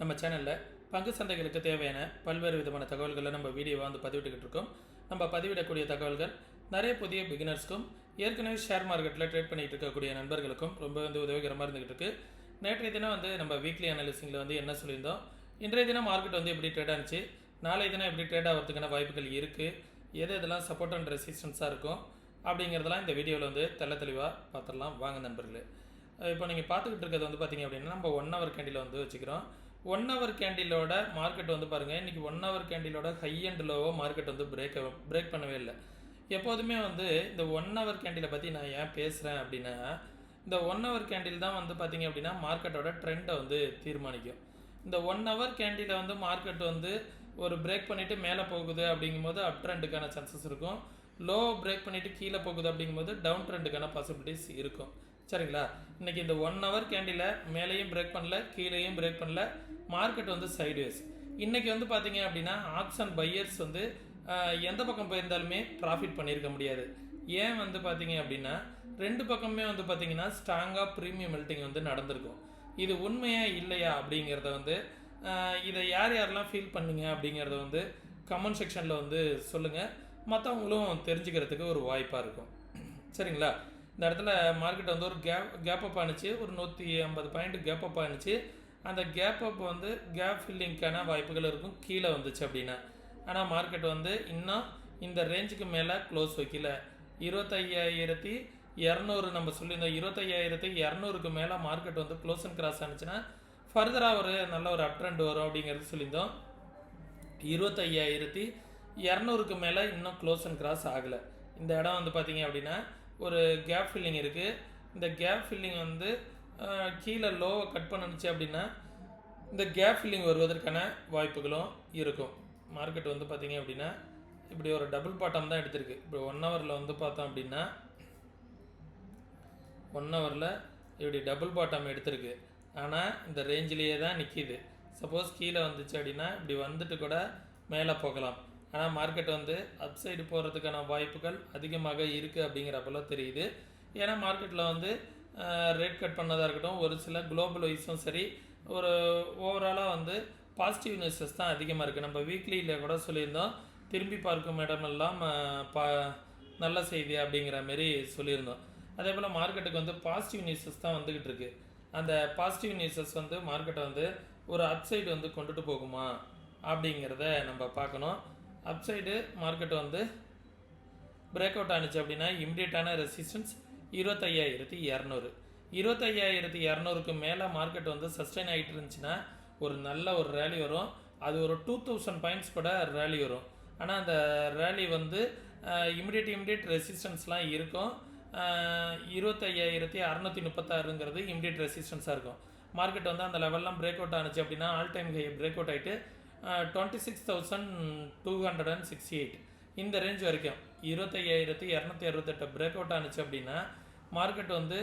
நம்ம சேனலில் பங்கு சந்தைகளுக்கு தேவையான பல்வேறு விதமான தகவல்களை நம்ம வீடியோவை வந்து பதிவிட்டுக்கிட்டு இருக்கோம். நம்ம பதிவிடக்கூடிய தகவல்கள் நிறைய புதிய பிகினர்ஸ்க்கும் ஏற்கனவே ஷேர் மார்க்கெட்டில் ட்ரேட் பண்ணிகிட்டு இருக்கக்கூடிய நண்பர்களுக்கும் ரொம்ப வந்து உதவிகரமாக இருந்துகிட்டு இருக்குது நேற்றைய தினம் வந்து நம்ம வீக்லி அனாலிசிங்கில் வந்து என்ன சொல்லியிருந்தோம்? இன்றைய தினம் மார்க்கெட் வந்து எப்படி ட்ரேட் ஆனிச்சு? நாளைய தினம் எப்படி ட்ரேட் ஆகிறதுக்கான வாய்ப்புகள் இருக்குது எது எதெல்லாம் சப்போர்ட் அண்ட் ரெசிஸ்டன்ஸாக இருக்கும்? அப்படிங்கிறதெல்லாம் இந்த வீடியோவில் வந்து தெள்ள தெளிவாக பார்த்துடலாம். வாங்க நண்பர்களே. இப்போ நீங்கள் பார்த்துக்கிட்டு இருக்கிறது வந்து பார்த்தீங்க அப்படின்னா நம்ம ஒன் ஹவர் கேண்டில் வந்து வச்சுக்கிறோம். ஒன் ஹவர் கேண்டிலோட மார்க்கெட் வந்து பாருங்கள் இன்றைக்கி ஒன் ஹவர் கேண்டிலோட ஹை அண்ட் லோவோ மார்க்கெட் வந்து பிரேக் பிரேக் பண்ணவே இல்லை. எப்போதுமே வந்து இந்த ஒன் ஹவர் கேண்டிலை பற்றி நான் ஏன் பேசுகிறேன் அப்படின்னா இந்த ஒன் ஹவர் கேண்டில் தான் வந்து பார்த்தீங்க அப்படின்னா மார்க்கெட்டோட ட்ரெண்டை வந்து தீர்மானிக்கும். இந்த ஒன் ஹவர் கேண்டில வந்து மார்க்கெட் வந்து ஒரு பிரேக் பண்ணிவிட்டு மேலே போகுது அப்படிங்கும்போது அப் ட்ரெண்டுக்கான சான்சஸ் இருக்கும். லோ பிரேக் பண்ணிவிட்டு கீழே போகுது அப்படிங்கும்போது டவுன் ட்ரெண்டுக்கான பாசிபிலிட்டிஸ் இருக்கும். சரிங்களா? இன்னைக்கு இந்த ஒன் ஹவர் கேண்டில் மேலேயும் பிரேக் பண்ணல கீழேயும் பிரேக் பண்ணல மார்க்கெட் வந்து சைடுவேஸ் இன்றைக்கி வந்து பார்த்தீங்க அப்படின்னா ஆப்ஷன் பையர்ஸ் வந்து எந்த பக்கம் போயிருந்தாலுமே ப்ராஃபிட் பண்ணியிருக்க முடியாது. ஏன் வந்து பார்த்தீங்க அப்படின்னா ரெண்டு பக்கமே வந்து பார்த்தீங்கன்னா ஸ்ட்ராங்காக ப்ரீமியம் மெல்ட்டிங் வந்து நடந்திருக்கும். இது உண்மையா இல்லையா அப்படிங்கிறத வந்து இதை யார் யாரெல்லாம் ஃபீல் பண்ணீங்க அப்படிங்கிறத வந்து கமெண்ட் செக்ஷனில் வந்து சொல்லுங்கள் மற்றவங்களும் தெரிஞ்சுக்கிறதுக்கு ஒரு வாய்ப்பாக இருக்கும். சரிங்களா? இந்த இடத்துல மார்க்கெட் வந்து ஒரு கேப் கேப்பப் ஆணுச்சு ஒரு நூற்றி ஐம்பது பாயிண்ட் கேப்பப் ஆணுச்சு அந்த கேப் அப் வந்து கேப் ஃபில்லிங்க்கான வாய்ப்புகள் இருக்கும். கீழே வந்துச்சு அப்படின்னா. ஆனால் மார்க்கெட் வந்து இன்னும் இந்த ரேஞ்சுக்கு மேலே க்ளோஸ் வைக்கல. இருபத்தையாயிரத்தி இரநூறு நம்ம சொல்லியிருந்தோம். இருபத்தையாயிரத்தி இரநூறுக்கு மேலே மார்க்கெட் வந்து க்ளோஸ் அண்ட் கிராஸ் ஆனிச்சுன்னா ஃபர்தராக ஒரு நல்ல ஒரு அப் ட்ரெண்ட் வரும் அப்படிங்கிறது சொல்லியிருந்தோம். இருபத்தையாயிரத்தி இரநூறுக்கு மேலே இன்னும் க்ளோஸ் அண்ட் கிராஸ் ஆகலை. இந்த இடம் வந்து பார்த்தீங்க அப்படின்னா ஒரு கேப் ஃபில்லிங் இருக்குது இந்த கேப் ஃபில்லிங் வந்து கீழே லோவை கட் பண்ணுச்சு அப்படின்னா இந்த கேப் ஃபில்லிங் வருவதற்கான வாய்ப்புகளும் இருக்கும். மார்க்கெட் வந்து பார்த்திங்க அப்படின்னா இப்படி ஒரு டபுள் பாட்டம் தான் எடுத்திருக்கு. இப்போ ஒன் ஹவரில் வந்து பார்த்தோம் அப்படின்னா ஒன் ஹவரில் இப்படி டபுள் பாட்டம் எடுத்திருக்கு. ஆனால் இந்த ரேஞ்சிலேயே தான் நிற்கிது சப்போஸ் கீழே வந்துச்சு அப்படின்னா இப்படி வந்துட்டு கூட மேலே போகலாம். ஆனால் மார்க்கெட் வந்து அப் சைடு போகிறதுக்கான வாய்ப்புகள் அதிகமாக இருக்குது அப்படிங்கிறப்பெல்லாம் தெரியுது. ஏன்னா மார்க்கெட்டில் வந்து ரேட் கட் பண்ணதாக இருக்கட்டும் ஒரு சில குளோபல் வைஸும் சரி ஒரு ஓவராலாக வந்து பாசிட்டிவ் நியூஸஸ் தான் அதிகமாக இருக்குது நம்ம வீக்லியில் கூட சொல்லியிருந்தோம் திரும்பி பார்க்கும் இடமெல்லாம் பா நல்ல செய்தி அப்படிங்கிற மாரி சொல்லியிருந்தோம். அதே போல் மார்க்கெட்டுக்கு வந்து பாசிட்டிவ் நியூஸஸ் தான் வந்துக்கிட்டு இருக்கு. அந்த பாசிட்டிவ் நியூஸஸ் வந்து மார்க்கெட்டை வந்து ஒரு அப்சைடு வந்து கொண்டுட்டு போகுமா அப்படிங்கிறத நம்ம பார்க்கணும். அப்சைடு மார்க்கெட் வந்து பிரேக் அவுட் ஆனிச்சு அப்படின்னா இம்மிடியட்டான ரெசிஸ்டன்ஸ் இருபத்தையாயிரத்தி இரநூறு. இருபத்தையாயிரத்தி இரநூறுக்கு மேலே மார்க்கெட் வந்து சஸ்டைன் ஆகிட்டு இருந்துச்சுன்னா ஒரு நல்ல ஒரு ரேலி வரும். அது ஒரு டூ தௌசண்ட் பாயிண்ட்ஸ் கூட ரேலி வரும். ஆனால் அந்த ரேலி வந்து இமிடியட் இமிடியட் ரெசிஸ்டன்ஸ்லாம் இருக்கும். இருபத்தையாயிரத்தி அறநூற்றி முப்பத்தாறுங்கிறது இமிடியட் ரெசிஸ்டன்ஸாக இருக்கும். மார்க்கெட் வந்து அந்த லெவல்லாம் பிரேக் அவுட் ஆனிச்சு அப்படின்னா all time high break out ஆகிட்டு twenty six thousand two hundred and sixty eight இந்த ரேஞ்ச் வரைக்கும். இருபத்தையாயிரத்தி இரநூத்தி அறுபத்தெட்டு பிரேக் அவுட் ஆனிச்சு அப்படின்னா மார்க்கெட் வந்து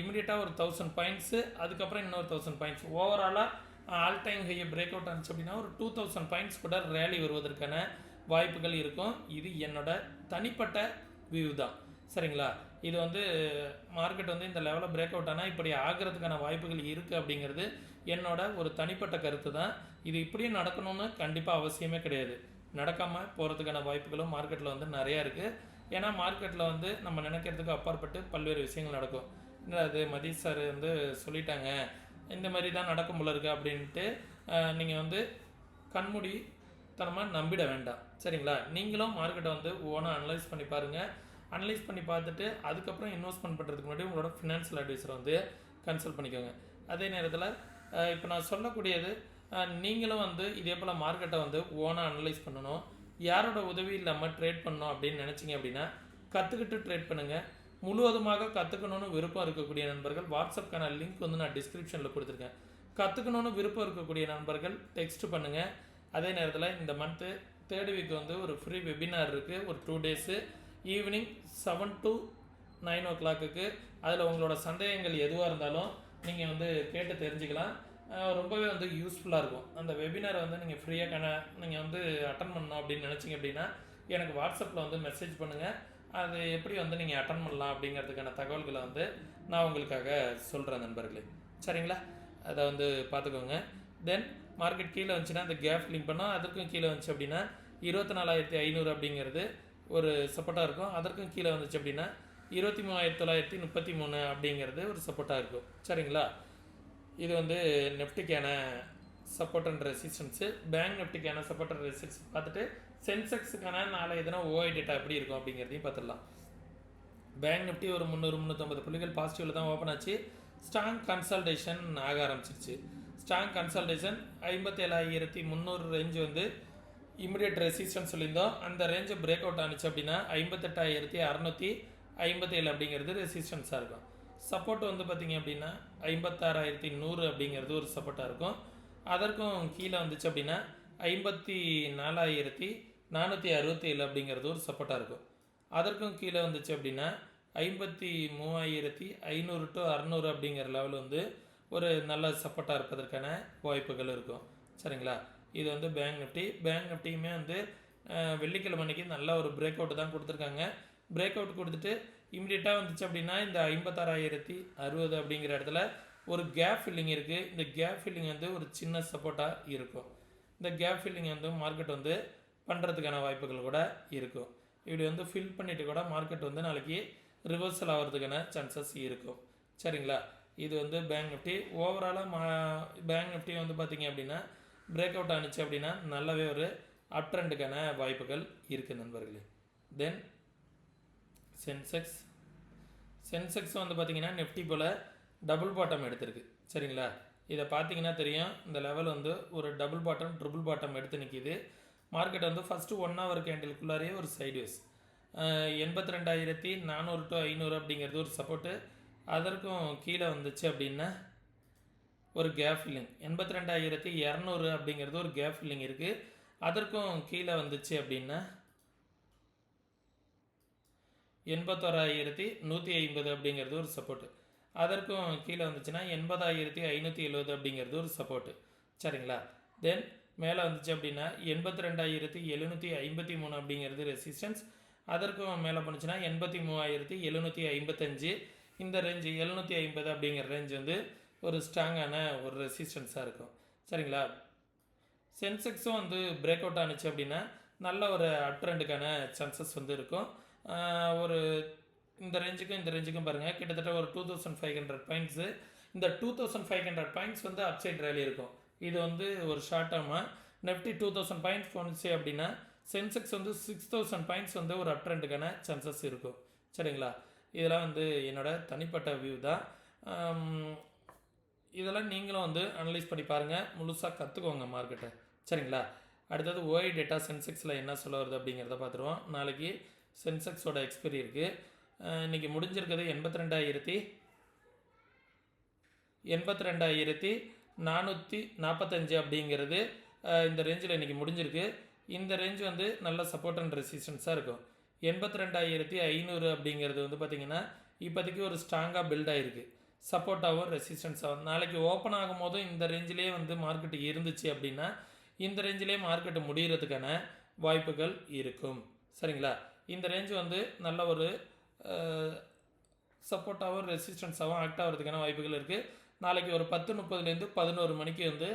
இமிடியட்டாக ஒரு தௌசண்ட் பாயிண்ட்ஸு அதுக்கப்புறம் இன்னொரு தௌசண்ட் பாயிண்ட்ஸ் ஓவராலாக ஆல் டைம் ஹையை பிரேக் அவுட் ஆனிச்சு அப்படின்னா ஒரு டூ தௌசண்ட் பாயிண்ட்ஸ் கூட ரேலி வருவதற்கான வாய்ப்புகள் இருக்கும். இது என்னோட தனிப்பட்ட வியூ தான். சரிங்களா? இது வந்து மார்க்கெட் வந்து இந்த லெவலில் பிரேக் அவுட் ஆனால் இப்படி ஆகிறதுக்கான வாய்ப்புகள் இருக்குது அப்படிங்கிறது என்னோட ஒரு தனிப்பட்ட கருத்து தான். இது இப்படியும் நடக்கணும்னு கண்டிப்பாக அவசியமே கிடையாது. நடக்காமல் போகிறதுக்கான வாய்ப்புகளும் மார்க்கெட்டில் வந்து நிறையா இருக்குது ஏன்னா மார்க்கெட்டில் வந்து நம்ம நினைக்கிறதுக்கு அப்பாற்பட்டு பல்வேறு விஷயங்கள் நடக்கும். அது மதீஷ் சார் வந்து சொல்லிட்டாங்க. இந்த மாதிரி தான் நடக்கும் போல இருக்குது அப்படின்ட்டு நீங்கள் வந்து கண்மூடி தனமாக நம்பிட வேண்டாம். சரிங்களா? நீங்களும் மார்க்கெட்டை வந்து ஓனாக அனலைஸ் பண்ணி பாருங்கள் அனலைஸ் பண்ணி பார்த்துட்டு அதுக்கப்புறம் இன்வெஸ்ட்மெண்ட் பண்ணுறதுக்கு முன்னாடி உங்களோட ஃபினான்ஷியல் அட்வைஸரை வந்து கன்சல்ட் பண்ணிக்கோங்க. அதே நேரத்தில் இப்போ நான் சொல்லக்கூடியது நீங்களும் வந்து இதே போல் மார்க்கெட்டை வந்து ஓனாக அனலைஸ் பண்ணணும். யாரோட உதவி இல்லாமல் ட்ரேட் பண்ணணும் அப்படின்னு நினச்சிங்க அப்படின்னா கற்றுக்கிட்டு ட்ரேட் பண்ணுங்கள் முழுவதுமாக கற்றுக்கணும்னு விருப்பம் இருக்கக்கூடிய நண்பர்கள் வாட்ஸ்அப்க்கான லிங்க் வந்து நான் டிஸ்கிரிப்ஷனில் கொடுத்துருக்கேன். கற்றுக்கணும்னு விருப்பம் இருக்கக்கூடிய நண்பர்கள் டெக்ஸ்ட் பண்ணுங்கள் அதே நேரத்தில் இந்த மந்த்து தேர்ட் வீக் வந்து ஒரு ஃப்ரீ வெபினார் இருக்குது ஒரு two days evening seven to nine ஓ கிளாக்குக்கு அதில் உங்களோட சந்தேகங்கள் எதுவாக இருந்தாலும் நீங்கள் வந்து கேட்டு தெரிஞ்சுக்கலாம். ரொம்பவே வந்து யூஸ்ஃபுல்லாக இருக்கும். அந்த வெபினாரை வந்து நீங்கள் ஃப்ரீயாக கண நீங்கள் வந்து அட்டன் பண்ணணும் அப்படின்னு நினச்சிங்க அப்படின்னா எனக்கு வாட்ஸ்அப்பில் வந்து மெசேஜ் பண்ணுங்கள் அது எப்படி வந்து நீங்கள் அட்டன் பண்ணலாம் அப்படிங்கிறதுக்கான தகவல்களை வந்து நான் உங்களுக்காக சொல்கிறேன் நண்பர்களே. சரிங்களா? அதை வந்து பார்த்துக்கோங்க. தென் மார்க்கெட் கீழே வந்துச்சுன்னா அந்த கேப் ஃபில்லிங் பண்ணோம். அதற்கும் கீழே வந்துச்சு அப்படின்னா இருபத்தி நாலாயிரத்தி ஐநூறு அப்படிங்கிறது ஒரு சப்போர்ட்டாக இருக்கும். அதற்கும் கீழே வந்துச்சு அப்படின்னா இருபத்தி மூவாயிரத்தி தொள்ளாயிரத்தி முப்பத்தி மூணு அப்படிங்கிறது ஒரு சப்போர்ட்டாக இருக்கும். சரிங்களா? இது வந்து நெஃப்டிக்கான சப்போர்ட் அண்ட் ரெசிஸ்டன்ஸு பேங்க் நெஃப்டிக்கான சப்போர்ட் அண்ட் ரெசிஸ்டன்ஸ் பார்த்துட்டு சென்செக்ஸுக்கான நாளை எதனா ஓஐ டேட்டா எப்படி இருக்கும் அப்படிங்கிறதையும் பார்த்துடலாம். பேங்க் நிஃப்டி ஒரு முந்நூறு முந்நூற்றம்பது புள்ளிகள் பாசிட்டிவில் தான் ஓப்பன் ஆச்சு. ஸ்ட்ராங் கன்சல்டேஷன் ஆக ஆரம்பிச்சிருச்சு. ஸ்ட்ராங் கன்சல்டேஷன் ஐம்பத்தேழாயிரத்தி முந்நூறு ரேஞ்ச் வந்து இமிடியட் ரெசிஸ்டன்ஸ் சொல்லியிருந்தோம். அந்த ரேஞ்சை பிரேக் அவுட் ஆனிச்சு அப்படின்னா ஐம்பத்தெட்டாயிரத்தி அறநூற்றி ஐம்பத்தேழு அப்படிங்கிறது ரெசிஸ்டன்ஸாக இருக்கும். சப்போர்ட் வந்து பார்த்திங்க அப்படின்னா ஐம்பத்தாறாயிரத்தி நூறு அப்படிங்கிறது ஒரு சப்போர்ட்டாக இருக்கும். அதற்கும் கீழே வந்துச்சு அப்படின்னா ஐம்பத்தி நாலாயிரத்தி நானூற்றி அறுபத்தி ஏழு அப்படிங்கிறது ஒரு சப்போர்ட்டாக இருக்கும். அதற்கும் கீழே வந்துச்சு அப்படின்னா ஐம்பத்தி மூவாயிரத்தி ஐநூறு டு அறநூறு அப்படிங்கிற லெவல் வந்து ஒரு நல்ல சப்போர்ட்டாக இருப்பதற்கான வாய்ப்புகள் இருக்கும். சரிங்களா? இது வந்து பேங்க் நிஃப்டி பேங்க் நிஃப்டியுமே வந்து வெள்ளிக்கிழமை அன்னைக்கு நல்ல ஒரு பிரேக் அவுட் தான் கொடுத்துருக்காங்க. பிரேக் அவுட் கொடுத்துட்டு இம்மிடியட்டாக வந்துச்சு அப்படின்னா இந்த ஐம்பத்தாறாயிரத்தி அறுபது அப்படிங்கிற இடத்துல ஒரு கேப் ஃபில்லிங் இருக்குது இந்த கேப் ஃபில்லிங் வந்து ஒரு சின்ன சப்போர்ட்டாக இருக்கும். இந்த கேப் ஃபில்லிங் வந்து மார்க்கெட் வந்து பண்ணுறதுக்கான வாய்ப்புகள் கூட இருக்கும். இப்படி வந்து ஃபில் பண்ணிவிட்டு கூட மார்க்கெட் வந்து நாளைக்கு ரிவர்சல் ஆகிறதுக்கான சான்சஸ் இருக்கும். சரிங்களா? இது வந்து பேங்க் நிஃப்டி ஓவராலாக மா பேங்க் நிஃப்டி வந்து பார்த்திங்க அப்படின்னா பிரேக் அவுட் ஆனிச்சு அப்படின்னா நல்லாவே ஒரு அப் ட்ரெண்டுக்கான வாய்ப்புகள் இருக்குது நண்பர்களே. தென் சென்செக்ஸ் சென்செக்ஸ் வந்து பார்த்தீங்கன்னா நிஃப்டி போல் டபுள் பாட்டம் எடுத்திருக்கு. சரிங்களா? இதை பார்த்தீங்கன்னா தெரியும். இந்த லெவல் வந்து ஒரு டபுள் பாட்டம் ட்ரிபிள் பாட்டம் எடுத்து நிற்கிது மார்க்கெட் வந்து ஃபஸ்ட்டு ஒன் ஹவர் கேண்டிலுக்குள்ளாரே ஒரு சைட்வேஸ் எண்பத்தி ரெண்டாயிரத்தி நானூறு டு ஐநூறு அப்படிங்கிறது ஒரு சப்போர்ட்டு அதற்கும் கீழே வந்துச்சு அப்படின்னா ஒரு கேப் ஃபில்லிங் எண்பத்தி ரெண்டாயிரத்தி இரநூறு அப்படிங்கிறது ஒரு கேப் ஃபில்லிங் இருக்குது அதற்கும் கீழே வந்துச்சு அப்படின்னா எண்பத்தோராயிரத்தி நூற்றி ஐம்பது அப்படிங்கிறது ஒரு சப்போர்ட்டு அதற்கும் கீழே வந்துச்சுன்னா எண்பதாயிரத்தி ஐநூற்றி எழுபது அப்படிங்கிறது ஒரு சப்போர்ட்டு சரிங்களா? தென் மேலே வந்துச்சு அப்படின்னா எண்பத்தி ரெண்டாயிரத்தி எழுநூற்றி ஐம்பத்தி மூணு அப்படிங்கிறது ரெசிஸ்டன்ஸ் அதற்கும் மேலே போணுச்சுன்னா எண்பத்தி மூவாயிரத்தி எழுநூற்றி ஐம்பத்தஞ்சு. இந்த ரேஞ்சு எழுநூற்றி ஐம்பது அப்படிங்கிற ரேஞ்ச் வந்து ஒரு ஸ்ட்ராங்கான ஒரு ரெசிஸ்டன்ஸாக இருக்கும். சரிங்களா? சென்செக்ஸும் வந்து பிரேக் அவுட் ஆனிச்சு அப்படின்னா நல்ல ஒரு அப்ட்ரெண்டுக்கான சான்சஸ் வந்து இருக்கும். ஒரு இந்த ரேஞ்சுக்கும் இந்த ரேஞ்சுக்கும் பாருங்கள் கிட்டத்தட்ட ஒரு two thousand five hundred points இந்த two thousand five hundred points வந்து அப்சைட் ரேலி இருக்கும். இது வந்து ஒரு ஷார்ட் டேர்மாக நெஃப்டி டூ தௌசண்ட் பாயிண்ட்ஸ் போணுச்சு அப்படின்னா சென்செக்ஸ் வந்து சிக்ஸ் தௌசண்ட் பாயிண்ட்ஸ் வந்து ஒரு அப்ட்ரெண்டுக்கான சான்சஸ் இருக்கும். சரிங்களா? இதெல்லாம் வந்து என்னோடய தனிப்பட்ட வியூ தான். இதெல்லாம் நீங்களும் வந்து அனலைஸ் பண்ணி பாருங்கள் முழுசாக கற்றுக்கோங்க மார்க்கெட்டை சரிங்களா? அடுத்தது ஓஐ டேட்டா சென்செக்ஸில் என்ன சொல்ல வருது அப்படிங்கிறத பார்த்துருவோம். நாளைக்கு சென்செக்ஸோட எக்ஸ்பைரி இருக்குது இன்றைக்கி முடிஞ்சிருக்கிறது எண்பத்தி ரெண்டாயிரத்தி எண்பத்தி ரெண்டாயிரத்தி நானூற்றி நாற்பத்தஞ்சு அப்படிங்கிறது இந்த ரேஞ்சில் இன்றைக்கி முடிஞ்சிருக்கு. இந்த ரேஞ்ச் வந்து நல்ல சப்போர்ட் அண்ட் ரெசிஸ்டன்ஸாக இருக்கும். எண்பத்தி ரெண்டாயிரத்தி ஐநூறு அப்படிங்கிறது வந்து பார்த்திங்கன்னா இப்போதைக்கு ஒரு ஸ்ட்ராங்காக பில்ட் ஆகிருக்கு சப்போர்ட்டாகவும் ரெசிஸ்டன்ஸாகவும் நாளைக்கு ஓப்பன் ஆகும் போதும் இந்த ரேஞ்சிலே வந்து மார்க்கெட் இருந்துச்சு அப்படின்னா இந்த ரேஞ்சிலே மார்க்கெட்டு முடிகிறதுக்கான வாய்ப்புகள் இருக்கும். சரிங்களா? இந்த ரேஞ்ச் வந்து நல்ல ஒரு சப்போர்ட்டாகவும் ரெசிஸ்டன்ஸாகவும் ஆக்ட் ஆகிறதுக்கான வாய்ப்புகள் இருக்குது நாளைக்கு ஒரு பத்து முப்பதுலேருந்து பதினோரு மணிக்கு வந்து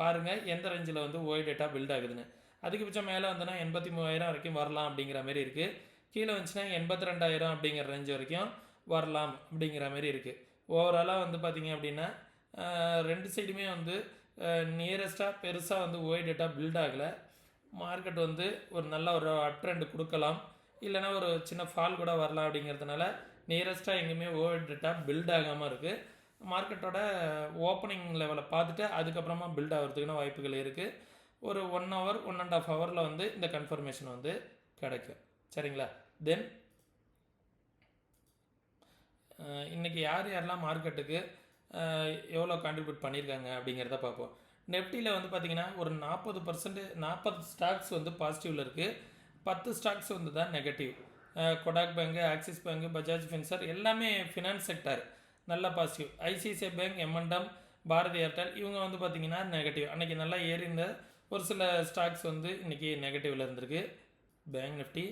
பாருங்கள் எந்த ரேஞ்சில் வந்து ஓய் டேட்டா பில்ட் ஆகுதுன்னு. அதிகபட்சம் மேலே வந்துன்னா எண்பத்தி மூவாயிரம் வரைக்கும் வரலாம் அப்படிங்கிற மாதிரி இருக்குது கீழே வந்துச்சுன்னா எண்பத்தி ரெண்டாயிரம் அப்படிங்கிற ரேஞ்ச் வரைக்கும் வரலாம் அப்படிங்கிற மாதிரி இருக்குது ஓவராலாக வந்து பார்த்திங்க அப்படின்னா ரெண்டு சைடுமே வந்து நியரஸ்ட்டாக பெருசாக வந்து ஓய் டேட்டா பில்ட் ஆகலை. மார்க்கெட் வந்து ஒரு நல்ல ஒரு அப் ட்ரெண்ட் கொடுக்கலாம். இல்லைன்னா ஒரு சின்ன ஃபால் கூட வரலாம் அப்படிங்கிறதுனால நியரஸ்ட்டாக எங்கேயுமே ஓவர் டேட்டா பில்ட் ஆகாமல் இருக்குது மார்க்கெட்டோட ஓப்பனிங் லெவலை பார்த்துட்டு அதுக்கப்புறமா பில்ட் ஆகிறதுக்குன்னு வாய்ப்புகள் இருக்குது ஒரு one hour one and half ஹவரில் வந்து இந்த கன்ஃபர்மேஷன் வந்து கிடைக்கும். சரிங்களா? தென் இன்றைக்கி யார் யாரெல்லாம் மார்க்கெட்டுக்கு எவ்வளோ கான்ட்ரிபியூட் பண்ணியிருக்காங்க அப்படிங்கிறத பார்ப்போம். நெஃப்டியில் வந்து பார்த்திங்கன்னா ஒரு நாற்பது பர்சன்ட் நாற்பது ஸ்டாக்ஸ் வந்து பாசிட்டிவில் இருக்குது பத்து ஸ்டாக்ஸ் வந்து தான் negative Kotak bank Axis bank Bajaj Finserv எல்லாமே ஃபினான்ஸ் செக்டர் நல்ல positive ICICI bank M and M Bharti Airtel இவங்க வந்து பார்த்திங்கன்னா நெகட்டிவ் அன்றைக்கி நல்லா ஏறிந்த ஒரு சில ஸ்டாக்ஸ் வந்து இன்றைக்கி நெகட்டிவில் இருந்திருக்கு. பேங்க் நிஃப்டி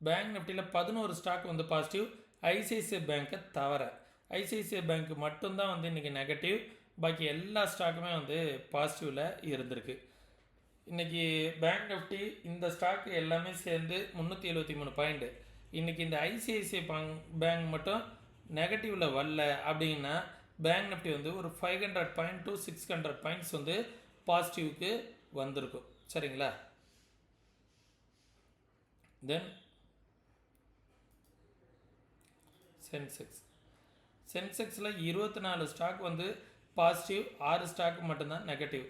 பேங்க் நிஃப்டியில் பதினோரு ஸ்டாக் வந்து பாசிட்டிவ் ஐசிஐசிஐ பேங்க்கை தவிர ஐசிஐசிஐ பேங்க் மட்டும்தான் வந்து இன்றைக்கி நெகட்டிவ் பாக்கி எல்லா ஸ்டாக்குமே வந்து பாசிட்டிவில் இருந்திருக்கு. இன்றைக்கி பேங்க் நிஃப்டி இந்த ஸ்டாக் எல்லாமே சேர்ந்து முந்நூற்றி எழுபத்தி மூணு பாயிண்ட்டு இன்றைக்கி இந்த ஐசிஐசிஐ பேங்க் பேங்க் மட்டும் நெகட்டிவில் வரல அப்படின்னா பேங்க் நிஃப்டி வந்து ஒரு five hundred point to six hundred points வந்து பாசிட்டிவ்க்கு வந்திருக்கும். சரிங்களா? தென் சென்செக்ஸ் சென்செக்ஸில் இருபத்தி நாலு ஸ்டாக் வந்து பாசிட்டிவ் ஆறு ஸ்டாக் மட்டும்தான் negative.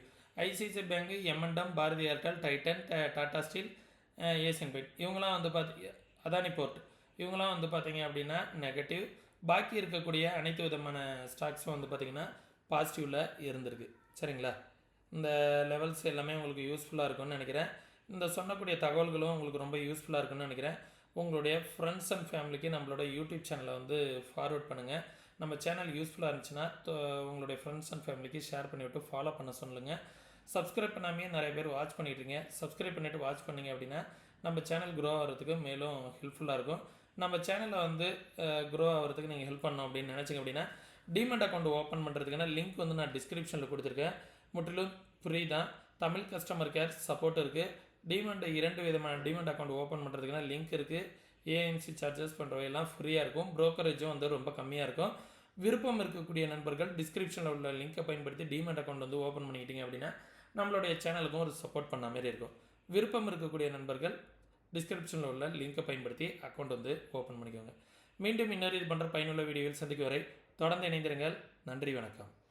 ICICI bank M and M Bharti Airtel Titan Tata steel Asian paint இவங்களாம் வந்து பார்த்தி அதானி போர்ட். இவங்களாம் வந்து பார்த்தீங்க அப்படின்னா நெகட்டிவ். பாக்கி இருக்கக்கூடிய அனைத்து விதமான ஸ்டாக்ஸும் வந்து பார்த்திங்கன்னா பாசிட்டிவில் இருந்திருக்கு. சரிங்களா? இந்த லெவல்ஸ் எல்லாமே உங்களுக்கு யூஸ்ஃபுல்லாக இருக்கும்னு நினைக்கிறேன். இந்த சொன்னக்கூடிய தகவல்களும் உங்களுக்கு ரொம்ப யூஸ்ஃபுல்லாக இருக்கும்னு நினைக்கிறேன். உங்களுடைய ஃப்ரெண்ட்ஸ் அண்ட் ஃபேமிலிக்கு நம்மளோட யூடியூப் சேனலை வந்து ஃபார்வர்ட் பண்ணுங்கள் நம்ம சேனல் யூஸ்ஃபுல்லாக இருந்துச்சுன்னா உங்களுடைய ஃப்ரெண்ட்ஸ் அண்ட் ஃபேமிலிக்கு ஷேர் பண்ணிவிட்டு ஃபாலோ பண்ண சொல்லுங்கள் சப்ஸ்கிரைப் பண்ணாமே நிறைய பேர் வாட்ச் பண்ணிட்டுருங்க சப்ஸ்கிரைப் பண்ணிவிட்டு வாட்ச் பண்ணீங்க அப்படின்னா நம்ம சேனல் க்ரோ ஆகிறதுக்கு மேலும் ஹெல்ப்ஃபுல்லாக இருக்கும். நம்ம சேனலில் வந்து க்ரோ ஆகிறதுக்கு நீங்கள் ஹெல்ப் பண்ணணும் அப்படின்னு நினச்சிங்க அப்படின்னா டிமெண்ட் அக்கௌண்ட் ஓப்பன் பண்ணுறதுக்கான லிங்க் வந்து நான் டிஸ்கிரிப்ஷனில் கொடுத்துருக்கேன். முற்றிலும் ஃப்ரீ தான். தமிழ் கஸ்டமர் கேர் சப்போர்ட் இருக்குது டிமெண்ட் இரண்டு விதமான டிமெண்ட் அக்கௌண்ட் ஓப்பன் பண்ணுறதுக்கான லிங்க் இருக்குது ஏஎம்சி சார்ஜஸ் பண்ணுறவையெல்லாம் ஃப்ரீயாக இருக்கும். ப்ரோக்கரேஜும் வந்து ரொம்ப கம்மியாக இருக்கும். விருப்பம் இருக்கக்கூடிய நண்பர்கள் டிஸ்கிரிப்ஷனில் உள்ள லிங்கை பயன்படுத்தி டிமெண்ட் அக்கௌண்ட் வந்து ஓப்பன் பண்ணிக்கிட்டீங்க அப்படின்னா நம்மளுடைய சேனலுக்கும் ஒரு சப்போர்ட் பண்ண மாதிரி இருக்கும். விருப்பம் இருக்கக்கூடிய நண்பர்கள் டிஸ்கிரிப்ஷனில் உள்ள லிங்கை பயன்படுத்தி அக்கௌண்ட் வந்து ஓப்பன் பண்ணிக்கோங்க. மீண்டும் இன்னொரு இது பண்ணுற பயனுள்ள வீடியோவில் சந்திக்கும் வரை தொடர்ந்து இணைந்திருங்கள். நன்றி வணக்கம்.